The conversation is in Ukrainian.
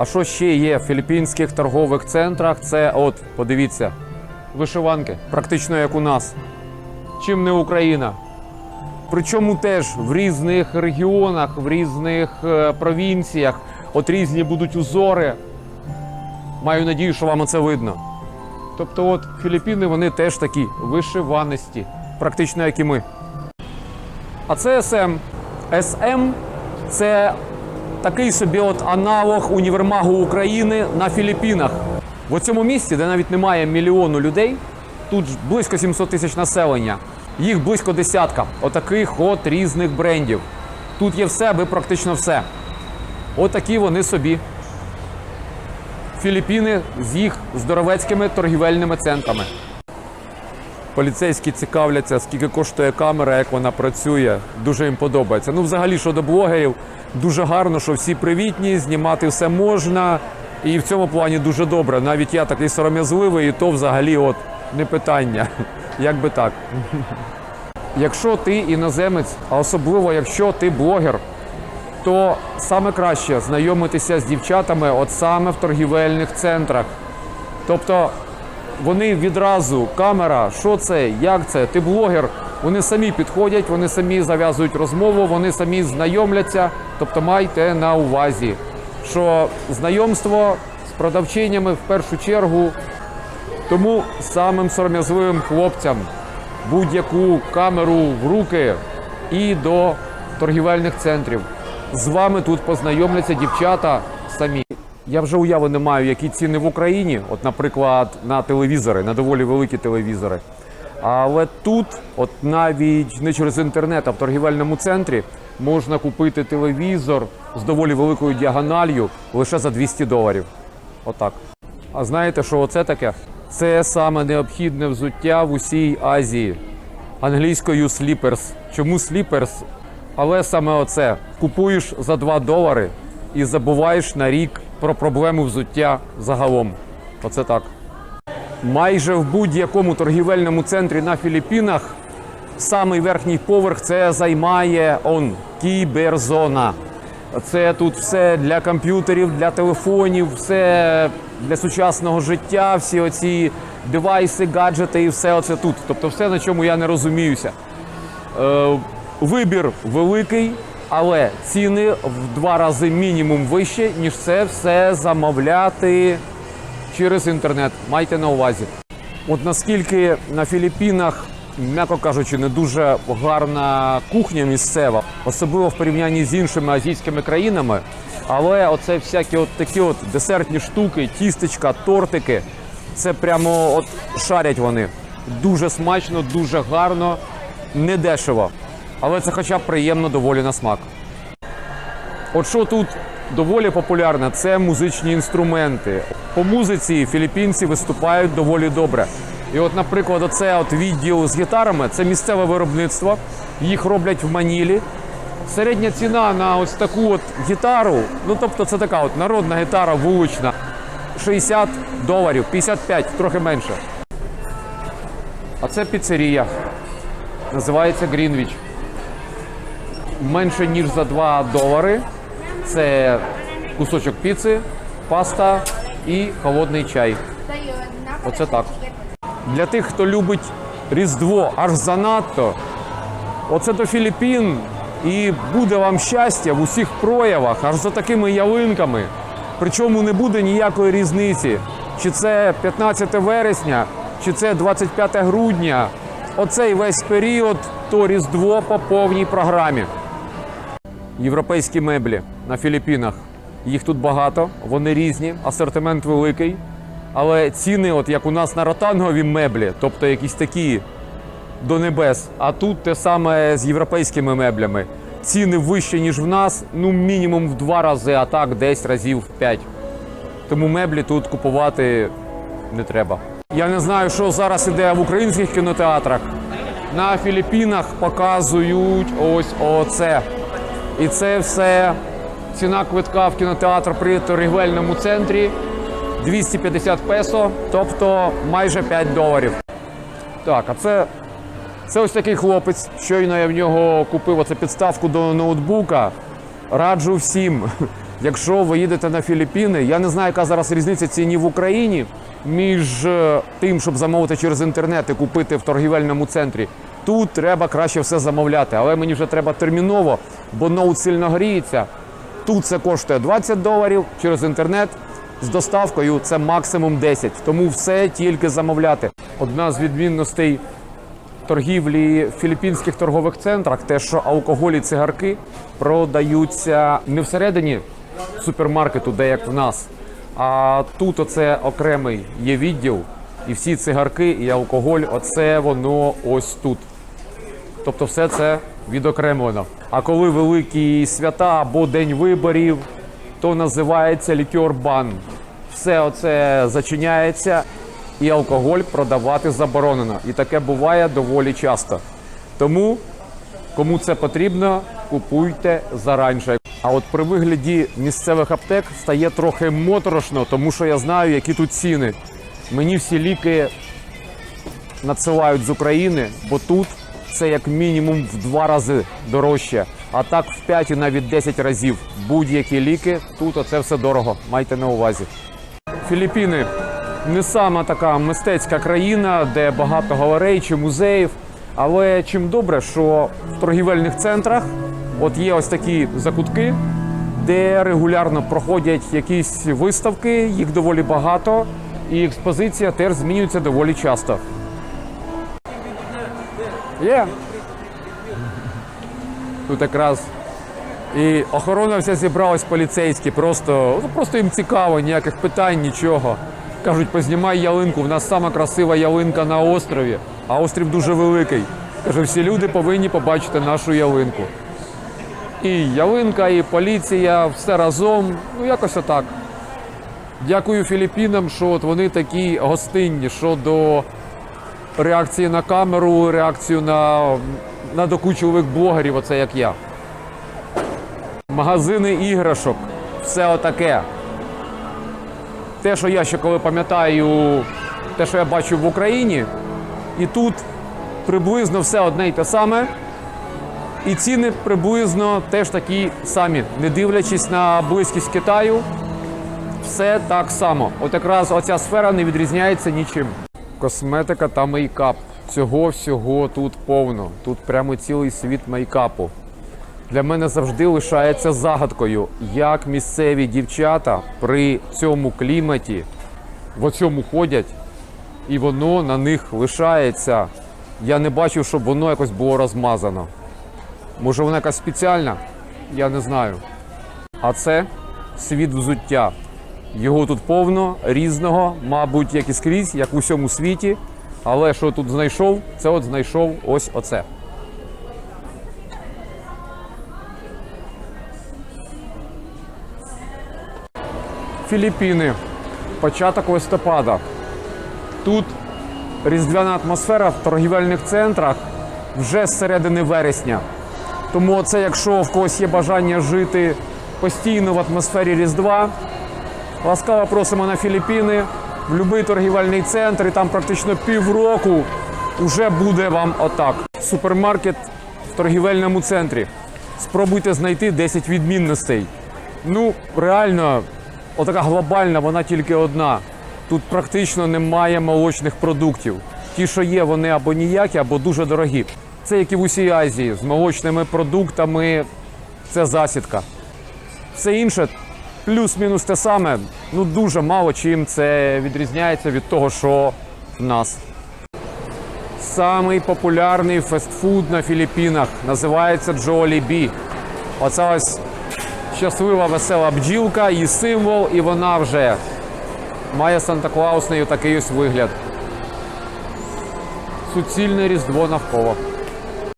А що ще є в філіппінських торгових центрах? Це, от, подивіться, вишиванки, практично як у нас. Чим не Україна. Причому теж в різних регіонах, в різних е, провінціях, от різні будуть узори. Маю надію, що вам це видно. Тобто, от Філіппіни вони теж такі вишиванисті, практично як і ми. А це СМ. СМ це такий собі от аналог універмагу України на Філіппінах. В цьому місті, де навіть немає мільйону людей, тут близько 700 тисяч населення. Їх близько десятка. Отаких от різних брендів. Тут є все, аби практично все. Отакі вони собі. Філіппіни з їх здоровецькими торгівельними центрами. Поліцейські цікавляться, скільки коштує камера, як вона працює. Дуже їм подобається. Ну, взагалі, щодо блогерів, дуже гарно, що всі привітні, знімати все можна. І в цьому плані дуже добре. Навіть я такий сором'язливий, і то взагалі от не питання. Як би так. Якщо ти іноземець, а особливо якщо ти блогер, то саме краще знайомитися з дівчатами от саме в торгівельних центрах. Тобто вони відразу камера, що це, як це, ти блогер. Вони самі підходять, вони самі зав'язують розмову, вони самі знайомляться. Тобто майте на увазі, що знайомство з продавчинями в першу чергу. Тому самим сором'язливим хлопцям будь-яку камеру в руки і до торгівельних центрів. З вами тут познайомляться дівчата самі. Я вже уяви не маю, які ціни в Україні, от, наприклад, на телевізори, на доволі великі телевізори. Але тут, от навіть не через інтернет, а в торгівельному центрі можна купити телевізор з доволі великою діагональю лише за 200 доларів. Отак. А знаєте, що оце таке? Це саме необхідне взуття в усій Азії. Англійською сліперс. Чому сліперс? Але саме оце купуєш за 2 долари і забуваєш на рік про проблему взуття загалом. Оце так. Майже в будь-якому торгівельному центрі на Філіппінах самий верхній поверх це займає он кіберзона. Це тут все для комп'ютерів, для телефонів, все для сучасного життя, всі оці девайси, гаджети і все оце тут. Тобто все, на чому я не розуміюся. Е, вибір великий, але ціни в два рази мінімум вище, ніж це все замовляти через інтернет. Майте на увазі. От наскільки на Філіппінах, м'яко кажучи, не дуже гарна кухня місцева, особливо в порівнянні з іншими азійськими країнами. Але оце всякі от такі от десертні штуки, тістечка, тортики. Це прямо от шарять вони. Дуже смачно, дуже гарно, не дешево. Але це хоча б приємно доволі на смак. От що тут доволі популярне, це музичні інструменти. По музиці філіппінці виступають доволі добре. І от, наприклад, оце от відділ з гітарами це місцеве виробництво. Їх роблять в Манілі. Середня ціна на ось таку от гітару, ну тобто це така от народна гітара вулична, 60 доларів, 55, трохи менше. А це піцерія. Називається Грінвіч. Менше ніж за 2 долари. Це кусочок піци, паста і холодний чай. Оце так. Для тих, хто любить Різдво аж занадто, оце до Філіппін і буде вам щастя в усіх проявах, аж за такими ялинками. Причому не буде ніякої різниці, чи це 15 вересня, чи це 25 грудня. Оцей весь період то Різдво по повній програмі. Європейські меблі на Філіппінах. Їх тут багато, вони різні, асортимент великий. Але ціни, от як у нас на ротангові меблі, тобто якісь такі до небес. А тут те саме з європейськими меблями. Ціни вищі, ніж в нас, ну мінімум в два рази, а так десь разів в п'ять. Тому меблі тут купувати не треба. Я не знаю, що зараз іде в українських кінотеатрах. На Філіппінах показують ось оце. І це все ціна квитка в кінотеатр при торгівельному центрі 250 песо, тобто майже 5 доларів. Так, а це, це ось такий хлопець. Щойно я в нього купив оце підставку до ноутбука. Раджу всім. Якщо ви їдете на Філіппіни, я не знаю, яка зараз різниця ціні в Україні між е, тим, щоб замовити через інтернет і купити в торгівельному центрі. Тут треба краще все замовляти, але мені вже треба терміново, бо ноут сильно гріється. Тут це коштує 20 доларів через інтернет. З доставкою це максимум 10. Тому все тільки замовляти. Одна з відмінностей торгівлі в філіппінських торгових центрах те, що алкоголь і цигарки продаються не всередині супермаркету, де як в нас. А тут оце окремий є відділ, і всі цигарки і алкоголь, оце воно ось тут. Тобто все це відокремлено. А коли великі свята або день виборів, то називається лікер-бан. Все оце зачиняється, і алкоголь продавати заборонено. І таке буває доволі часто. Тому, кому це потрібно, купуйте заранше. А от при вигляді місцевих аптек стає трохи моторошно, тому що я знаю, які тут ціни. Мені всі ліки надсилають з України, бо тут це як мінімум в два рази дорожче, а так в 5 і навіть 10 разів. Будь-які ліки тут оце все дорого. Майте на увазі. Філіппіни не сама така мистецька країна, де багато галерей чи музеїв. Але чим добре, що в торгівельних центрах от є ось такі закутки, де регулярно проходять якісь виставки, їх доволі багато, і експозиція теж змінюється доволі часто. Є. Тут якраз і охорона вся зібралась поліцейські, просто, ну, просто їм цікаво, ніяких питань, нічого. Кажуть, познімай ялинку, в нас сама красива ялинка на острові, а острів дуже великий. Каже, всі люди повинні побачити нашу ялинку. І ялинка, і поліція, все разом, ну якось отак. Дякую Філіппінам, що от вони такі гостинні щодо реакції на камеру, реакцію на, на докучливих блогерів, оце як я. Магазини іграшок, все отаке. Те, що я ще коли пам'ятаю, те, що я бачив в Україні, і тут приблизно все одне й те саме. І ціни приблизно теж такі самі, не дивлячись на близькість Китаю, все так само. От якраз оця сфера не відрізняється нічим. Косметика та мейкап. Цього всього тут повно. Тут прямо цілий світ мейкапу. Для мене завжди лишається загадкою, як місцеві дівчата при цьому кліматі в оцьому ходять, і воно на них лишається. Я не бачив, щоб воно якось було розмазано. Може, вона якась спеціальна? Я не знаю. А це світ взуття. Його тут повно, різного, мабуть, як і скрізь, як в усьому світі. Але що тут знайшов, це от знайшов ось оце. Філіппіни. Початок листопада. Тут різдвяна атмосфера в торгівельних центрах вже з середини вересня. Тому це, якщо в когось є бажання жити постійно в атмосфері Різдва, ласкаво просимо на Філіппіни, в будь-який торгівельний центр, і там практично півроку вже буде вам отак. Супермаркет в торгівельному центрі. Спробуйте знайти 10 відмінностей. Ну, реально, отака глобальна, вона тільки одна. Тут практично немає молочних продуктів. Ті, що є, вони або ніякі, або дуже дорогі. Це як і в усій Азії з молочними продуктами. Це засідка. Все інше плюс-мінус те саме. Ну дуже мало чим це відрізняється від того, що в нас. Самий популярний фастфуд на Філіппінах називається Jollibee. Оце ось щаслива весела бджілка, її символ, і вона вже має Санта-Клаусний такий ось вигляд. Суцільне різдво навколо.